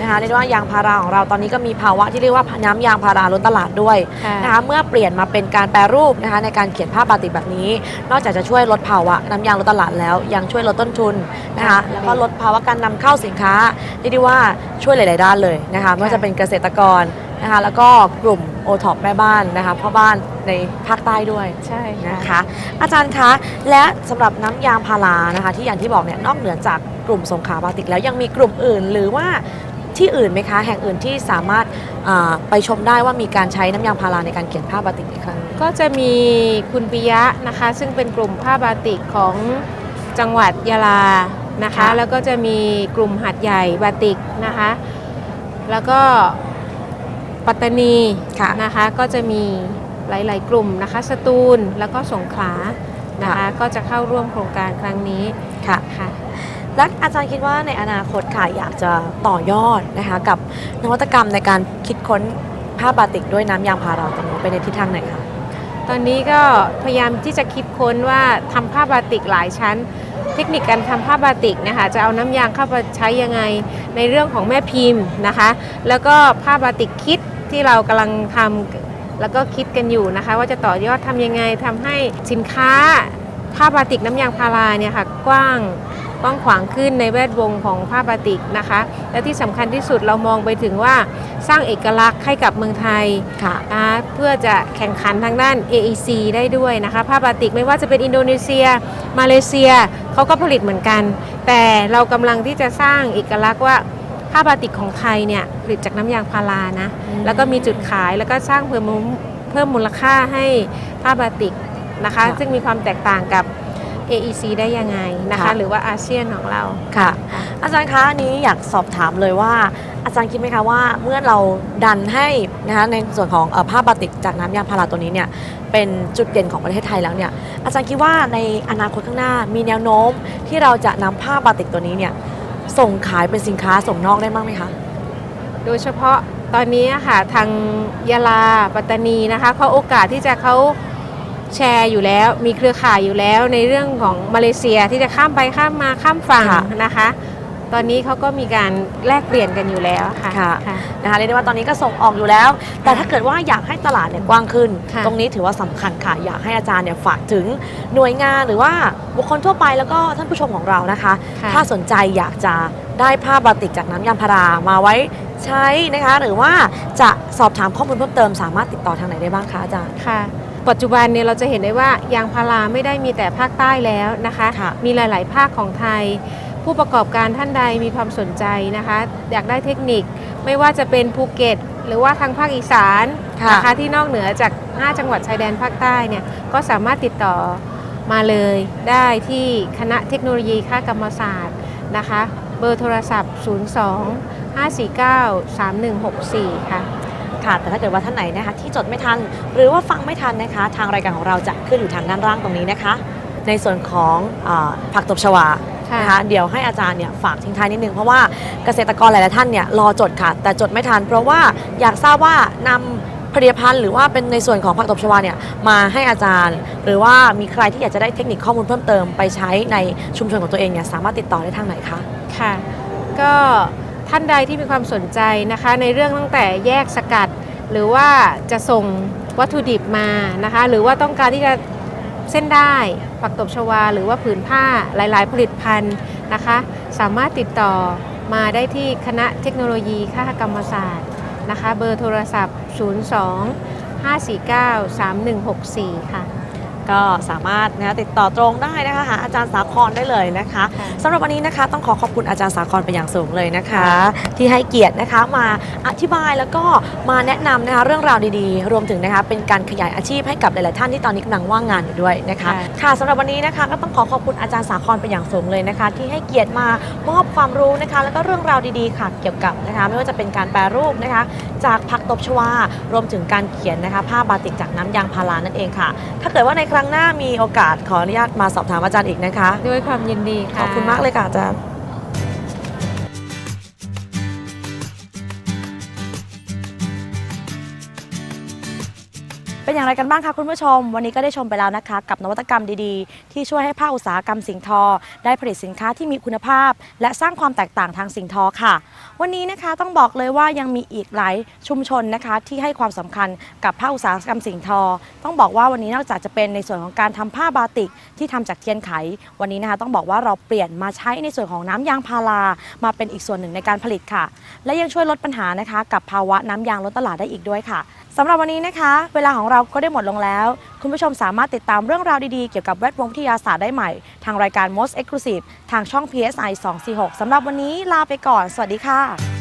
นะคะเรียกได้ว่ายางพาราของเราตอนนี้ก็มีภาวะที่เรียกว่าน้ำยางพาราล้นตลาดด้วยค่ะนะคะเมื่อเปลี่ยนมาเป็นการแปรรูปนะคะในการเขียนผ้าบาติกแบบนี้ นอกจากจะช่วยลดภาวะน้ำยางล้นตลาดแล้ว ยังช่วยลดต้นทุนนะคะแล้วก็ลดภาวะการนำเข้าสินค้าเรียกได้ว่าช่วยหลาย ๆ ด้านเลยนะคะไม่ว่าจะเป็นเกษตรกรนะคะแล้วก็กลุ่มโอท็อปแม่บ้านนะคะพ่อบ้านในภาคใต้ด้วยใช่ค่ะนะคะ อาจารย์คะ และสำหรับน้ำยางพารานะคะ ที่อย่างที่บอกเนี่ยนอกเหนือจากกลุ่มสงขลาบาติกแล้วยังมีกลุ่มอื่น หรือว่า ที่อื่นไหมคะ แห่งอื่นที่สามารถอ่าไปชมได้ว่ามีการใช้น้ำยางพาราในการเขียนผ้าบาติกในครั้งนี้ ก็จะมีคุณปิยะนะคะ ซึ่งเป็นกลุ่มผ้าบาติกของจังหวัดยะลานะคะ ค่ะ แล้วก็จะมีกลุ่มหัดใหญ่บาติกนะคะ แล้วก็ปัตตานีค่ะ นะคะก็จะมีหลาย ๆ กลุ่มนะคะสตูลแล้วก็สงขลานะคะ ก็จะเข้าร่วมโครงการครั้งนี้ค่ะ ค่ะ และอาจารย์คิดว่าในอนาคตค่ะอยากจะต่อยอดนะคะกับนวัตกรรมในการคิดค้นผ้าบาติกด้วยน้ำยางพาราตรงนี้ไปในทิศทางไหนคะตอนนี้ก็พยายามที่จะคิดค้นว่าทำผ้าบาติกหลายชั้น เทคนิคการทำผ้าบาติกนะคะจะเอาน้ำยางเข้าไปใช้ยังไงในเรื่องของแม่พิมพ์นะคะ แล้วก็ผ้าบาติกคิดที่เรากำลังทำแล้วก็คิดกันอยู่นะคะ ว่าจะต่อยอดทำยังไงทำให้สินค้าผ้าบาติกน้ำยางพาราเนี่ยค่ะกว้าง ว้างขวางขึ้นในแวดวงของผ้าบาติกนะคะ และที่สำคัญที่สุดเรามองไปถึงว่าสร้างเอกลักษณ์ให้กับเมืองไทยค่ะนะคะเพื่อจะแข่งขันทางด้าน AEC ได้ด้วยนะคะผ้าบาติกไม่ว่าจะเป็นอินโดนีเซีย มาเลเซียเขาก็ผลิตเหมือนกัน แต่เรากำลังที่จะสร้างเอกลักษณ์ว่าผ้าบาติกของไทยเนี่ยผลิตจากน้ำยางพารานะอืมแล้วก็มีจุดขายแล้วก็สร้างเพิ่มมูลเพิ่มมูลค่าให้ผ้าบาติกนะคะ ซึ่งมีความแตกต่างกับ AEC ได้ยังไงนะคะหรือว่าอาเซียนของเราค่ะค่ะ อาจารย์คะอันนี้อยากสอบถามเลยว่า อาจารย์คิดไหมคะว่าเมื่อเราดันให้นะคะในส่วนของเอ่อผ้าบาติกจากน้ำยางพาราตัวนี้เนี่ยเป็นจุดเด่นของประเทศไทยแล้วเนี่ยอาจารย์คิดว่าในอนาคตข้างหน้ามีแนวโน้มที่เราจะนำผ้าบาติกตัวนี้เนี่ยส่งขายเป็นสินค้าส่งนอกได้บ้างไหมคะ โดยเฉพาะตอนนี้อะค่ะทางยะลาปัตตานีนะคะเขาโอกาสที่จะเขา แชร์อยู่แล้ว มีเครือข่ายอยู่แล้วในเรื่องของมาเลเซียที่จะข้ามไปข้ามมาข้ามฝั่งค่ะ นะคะ ตอนนี้เขาก็มีการแลกเปลี่ยนกันอยู่แล้วค่ะค่ะค่ะ นะคะเรียกได้ว่าตอนนี้ก็ส่งออกอยู่แล้ว แต่ถ้าเกิดว่าอยากให้ตลาดเนี่ยกว้างขึ้น ค่ะ ตรงนี้ถือว่าสำคัญค่ะ อยากให้อาจารย์เนี่ยฝากถึงหน่วยงานหรือว่าบุคคลทั่วไปแล้วก็ท่านผู้ชมของเรานะคะ ค่ะ ถ้าสนใจอยากจะได้ผ้าบาติกจากน้ำยางพารามาไว้ใช้นะคะ หรือว่าจะสอบถามข้อมูลเพิ่มเติมสามารถติดต่อทางไหนได้บ้างคะอาจารย์ ค่ะ ปัจจุบันเนี่ยเราจะเห็นได้ว่ายางพาราไม่ได้มีแต่ภาคใต้แล้วนะคะค่ะมีหลาย ๆ ภาคของไทย ผู้ประกอบการท่านใดมีความสนใจนะคะ อยากได้เทคนิคไม่ว่าจะเป็นภูเก็ต หรือว่าทางภาคอีสานค่ะนะคะที่นอกเหนือจาก 5 จังหวัดชายแดนภาคใต้เนี่ยก็สามารถติดต่อมาเลยได้ที่คณะเทคโนโลยีค่ากรรมศาสตร์นะคะ เบอร์โทรศัพท์ 02 549 3164 ค่ะ ค่ะ แต่ถ้าเกิดว่าท่านไหนนะคะที่จดไม่ทัน หรือว่าฟังไม่ทันนะคะ ทางรายการของเราจะขึ้นอยู่ทางด้านล่างตรงนี้นะคะ ในส่วนของอาผักตบชวาค่ะนะคะเดี๋ยวให้อาจารย์เนี่ยฝากทิ้งท้ายนิดนึงเพราะว่าเกษตรกรหลาย ๆ ท่านเนี่ยรอจดค่ะ แต่จดไม่ทัน เพราะว่าอยากทราบว่านำผลิตภัณฑ์หรือว่าเป็นในส่วนของผักตบชวาเนี่ยมาให้อาจารย์ หรือว่ามีใครที่อยากจะได้เทคนิคข้อมูลเพิ่มเติมไปใช้ในชุมชนของตัวเองเนี่ยสามารถติดต่อได้ทางไหนคะ ค่ะ ก็ ท่านใดที่มีความสนใจนะคะ ในเรื่องตั้งแต่แยกสกัด หรือว่าจะส่งวัตถุดิบมานะคะ หรือว่าต้องการที่จะเส้นได้ผักตบชวา หรือว่าผืนผ้าหลาย ๆ ผลิตภัณฑ์นะคะ สามารถติดต่อมาได้ที่คณะเทคโนโลยีค่ากรรมศาสตร์นะคะ เบอร์โทรศัพท์ 02 549 3164 ค่ะ ก็สามารถนะคะติดต่อตรงได้นะคะหาอาจารย์สาครได้เลยนะคะค่ะสำหรับวันนี้นะคะต้องขอขอบคุณอาจารย์สาครเป็นอย่างสูงเลยนะคะ ที่ให้เกียรตินะคะมาอธิบายแล้วก็มาแนะนำนะคะเรื่องราวดีๆ รวมถึงนะคะเป็นการขยายอาชีพให้กับหลายๆท่านที่ตอนนี้กำลังว่างงานอยู่ด้วยนะคะค่ะค่ะสำหรับวันนี้นะคะก็ต้องขอขอบคุณอาจารย์สาครเป็นอย่างสูงเลยนะคะ ที่ให้เกียรติมามอบความรู้นะคะ แล้วก็เรื่องราวดีๆค่ะเกี่ยวกับนะคะ ไม่ว่าจะเป็นการแปรรูปนะคะ จากผักตบชวารวมถึงการเขียนนะคะผ้าบาติกจากน้ำยางพารานั่นเองค่ะ ถ้าเกิดว่าในครั้งหน้ามีโอกาสขออนุญาตมาสอบถามอาจารย์อีกนะคะ ด้วยความยินดีขค่ะอบคุณมากเลยค่ะอาจารย์ เป็นอย่างไรกันบ้างคะคุณผู้ชม วันนี้ก็ได้ชมไปแล้วนะคะ กับนวัตกรรมดีๆ ที่ช่วยให้ภาคอุตสาหกรรมสิ่งทอ ได้ผลิตสินค้าที่มีคุณภาพ และสร้างความแตกต่างทางสิ่งทอค่ะ วันนี้นะคะต้องบอกเลยว่ายังมีอีกหลายชุมชนนะคะ ที่ให้ความสำคัญกับภาคอุตสาหกรรมสิ่งทอ ต้องบอกว่าวันนี้นอกจากจะเป็นในส่วนของการทำผ้าบาติกที่ทำจากเทียนไข วันนี้นะคะต้องบอกว่าเราเปลี่ยนมาใช้ในส่วนของน้ำยางพารามาเป็นอีกส่วนหนึ่งในการผลิตค่ะ และยังช่วยลดปัญหานะคะ กับภาวะน้ำยางล้นตลาดได้อีกด้วยค่ะ สำหรับวันนี้นะคะ เวลาของเราก็ได้หมดลงแล้ว คุณผู้ชมสามารถติดตามเรื่องราวดีๆ เกี่ยวกับแวดวงวิทยาศาสตร์ได้ใหม่ ทางรายการ Most Exclusive ทางช่อง PSI 246สำหรับวันนี้ลาไปก่อน สวัสดีค่ะ